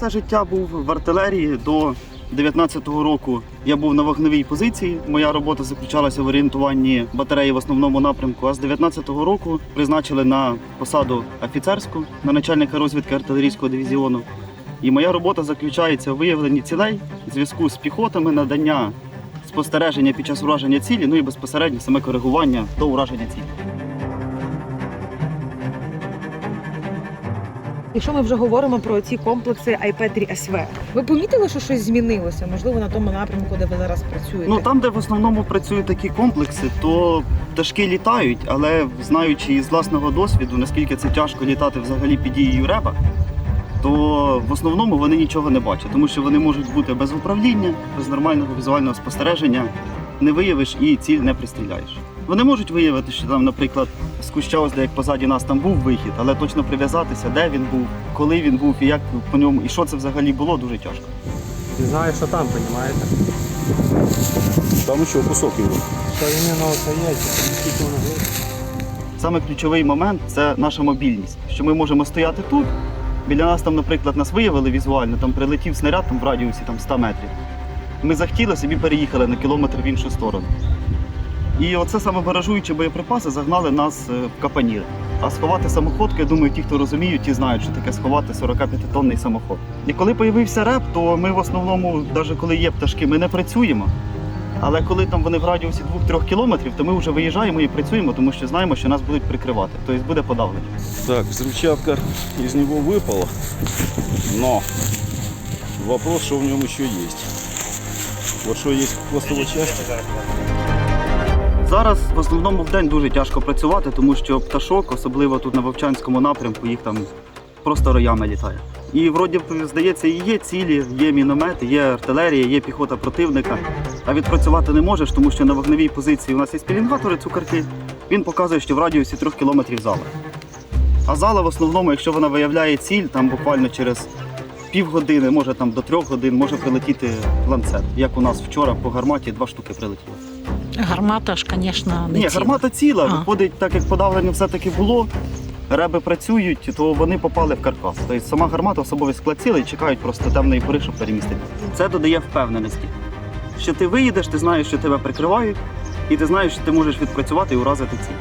Все життя був в артилерії до 19-го року. Я був на вогневій позиції. Моя робота заключалася в орієнтуванні батареї в основному напрямку. А з 19-го року призначили на посаду офіцерську на начальника розвідки артилерійського дивізіону. І моя робота заключається у виявленні цілей, зв'язку з піхотами, надання спостереження під час ураження цілі, ну і безпосередньо саме коригування до ураження цілі. Якщо ми вже говоримо про ці комплекси iPad СВ, ви помітили, що щось змінилося? Можливо, на тому напрямку, де ви зараз працюєте? Ну там, де в основному працюють такі комплекси, то пташки літають, але знаючи із власного досвіду, наскільки це тяжко літати взагалі під дією реба, то в основному вони нічого не бачать, тому що вони можуть бути без управління, без нормального візуального спостереження, не виявиш і ціль не пристріляєш. Вони можуть виявити, що там, наприклад, з куща, ось де як позаді нас там був вихід, але точно прив'язатися, де він був, коли він був і як по ньому, і що це взагалі було, дуже тяжко. Не знаю, що там, розумієте? Там еще кусок его. Що іменно оце є, скільки воно? Саме ключовий момент це наша мобільність. Що ми можемо стояти тут. Біля нас там, наприклад, нас виявили візуально, там прилетів снаряд там, в радіусі там, 100 метрів. Ми захотіли собі переїхали на кілометр в іншу сторону. І оце саме баражуючі боєприпаси загнали нас е, в капанір. А сховати самоходку, я думаю, ті, хто розуміють, ті знають, що таке сховати 45-тонний самоход. І коли появився реп, то ми в основному, навіть коли є пташки, ми не працюємо. Але коли там вони в радіусі 2-3 кілометрів, то ми вже виїжджаємо і працюємо, тому що знаємо, що нас будуть прикривати. Тобто буде подавлення. Так, взрывчатка из него выпала, но вопрос, что в нем еще есть. Вот что есть в хвостовой части. Зараз в основному в день дуже тяжко працювати, тому що пташок, особливо тут на Вовчанському напрямку, їх там просто роями літає. І вроді здається, і є цілі, є міномети, є артилерія, є піхота противника. А відпрацювати не можеш, тому що на вогневій позиції у нас є пілінгатори, цукерки. Він показує, що в радіусі трьох кілометрів зала. А зала в основному, якщо вона виявляє ціль, там буквально через півгодини, може там до трьох годин, може прилетіти ланцет. Як у нас вчора по гарматі два штуки прилетіло. Гармата ж, звісно, не Ні, ціла. гармата ціла. А. Виходить, так як подавлення все-таки було, реби працюють, то вони попали в каркас. Тобто сама гармата особовий склад ціла і чекають просто темної пори, щоб перемістити. Це додає впевненості. Що ти виїдеш, ти знаєш, що тебе прикривають, і ти знаєш, що ти можеш відпрацювати і уразити ціль.